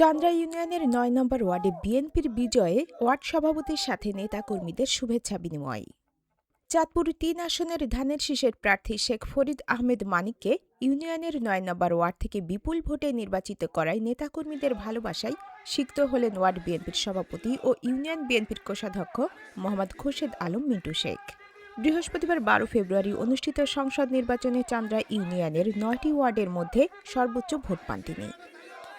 চান্দ্রা ইউনিয়নের নয় নম্বর ওয়ার্ডে বিএনপির বিজয়ে ওয়ার্ড সভাপতির সাথে নেতাকর্মীদের শুভেচ্ছা বিনিময়। চাঁদপুর তিন আসনের ধানের শীষের প্রার্থী শেখ ফরিদ আহমেদ মানিককে ইউনিয়নের নয় নম্বর ওয়ার্ড থেকে বিপুল ভোটে নির্বাচিত করায় নেতাকর্মীদের ভালোবাসায় সিক্ত হলেন ওয়ার্ড বিএনপির সভাপতি ও ইউনিয়ন বিএনপির কোষাধ্যক্ষ মোহাম্মদ খোরশেদ আলম মিন্টু শেখ। বৃহস্পতিবার বারো ফেব্রুয়ারি অনুষ্ঠিত সংসদ নির্বাচনে চান্দ্রা ইউনিয়নের নয়টি ওয়ার্ডের মধ্যে সর্বোচ্চ ভোট পান তিনি।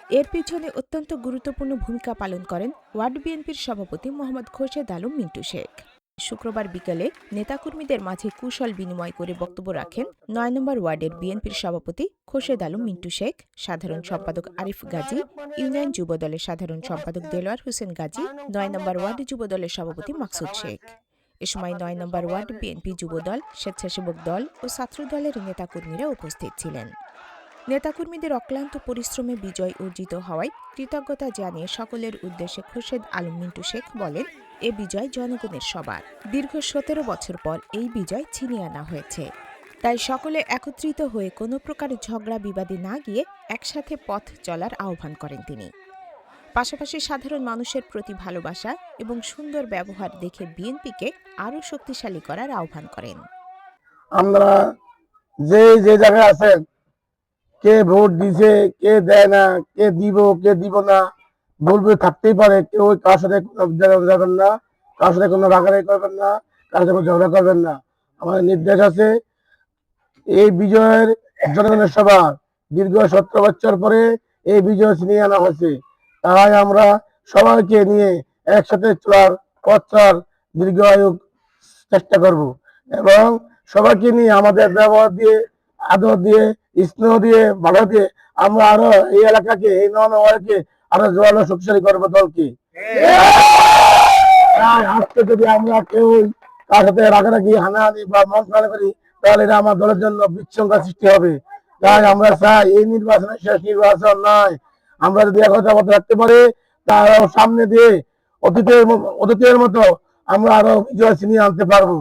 এর পিছনে অত্যন্ত গুরুত্বপূর্ণ ভূমিকা পালন করেন ওয়ার্ড বিএনপির সভাপতি মোহাম্মদ খোরশেদ আলম মিন্টু শেখ। শুক্রবার বিকেলে নেতাকর্মীদের মাঝে কুশল বিনিময় করে বক্তব্য রাখেন নয় নম্বর ওয়ার্ডের বিএনপির সভাপতি খোরশেদ আলম মিন্টু শেখ, সাধারণ সম্পাদক আরিফ গাজী, ইউনিয়ন যুবদলের সাধারণ সম্পাদক দেলোয়ার হোসেন গাজী, নয় নম্বর ওয়ার্ড যুবদলের সভাপতি মাকসুদ শেখ। এ সময় নয় নম্বর ওয়ার্ড বিএনপি যুবদল, স্বেচ্ছাসেবক দল ও ছাত্রদলের নেতাকর্মীরা উপস্থিত ছিলেন। নেতাকর্মীদের অক্লান্ত পরিশ্রমে বিজয় অর্জিত হওয়ায় কৃতজ্ঞতা জানিয়ে সকলের উদ্দেশ্যে খোরশেদ আলম মিন্টু শেখ বলেন, এ বিজয় জনগণের সবার। দীর্ঘ সতেরো বছর পর এই বিজয় ছিনিয়ে আনা হয়েছে। তাই সকলে একত্রিত হয়ে কোনো প্রকার ঝগড়া বিবাদে না গিয়ে একসাথে পথ চলার আহ্বান করেন তিনি। পাশাপাশি সাধারণ মানুষের প্রতি ভালোবাসা এবং সুন্দর ব্যবহার দেখে বিএনপিকে আরও শক্তিশালী করার আহ্বান করেন। আমরা যে যে জায়গায় আছেন কে ভোট দিছে, কে দেয় না, কে দিব কে দিব না, বলবে থাকতেই পারে। কেউ কার সাথে যাবেন না, কার সাথে কোনো রাগারাগি করবেন না, কার সাথে কোনো ঝগড়া করবেন না। আমাদের নির্দেশ আছে, এই বিজয়ের জনগণের সভা দীর্ঘ সত্তর বছর পরে এই বিজয় ছিনিয়ে আনা হয়েছে। তাই আমরা সবাইকে নিয়ে একসাথে চলার পথ চলার দীর্ঘ আয়ু চেষ্টা করব এবং সবাইকে নিয়ে আমাদের ব্যবহার দিয়ে আদর দিয়ে, স্নেহ দিয়ে ভালো দিয়ে আমরা আরও এই এলাকাকে, এই ওয়ার্ডকে আরও জোরালো শক্তিশালী করব দলকে। আজকে যদি আমরা কেউ তার সাথে রাগারাগি, হানাহানি বা মন খারাপ করি, তাহলে এটা আমার দলের জন্য বিশৃঙ্খলা সৃষ্টি হবে। তাই আমরা চাই এই নির্বাচনের শেষ নির্বাচন নয়। আমরা যদি একতা মতো রাখতে পারি, তার সামনে দিয়ে অতীতের অতীতের মতো আমরা আরও বিজয় ছিনিয়ে আনতে পারব।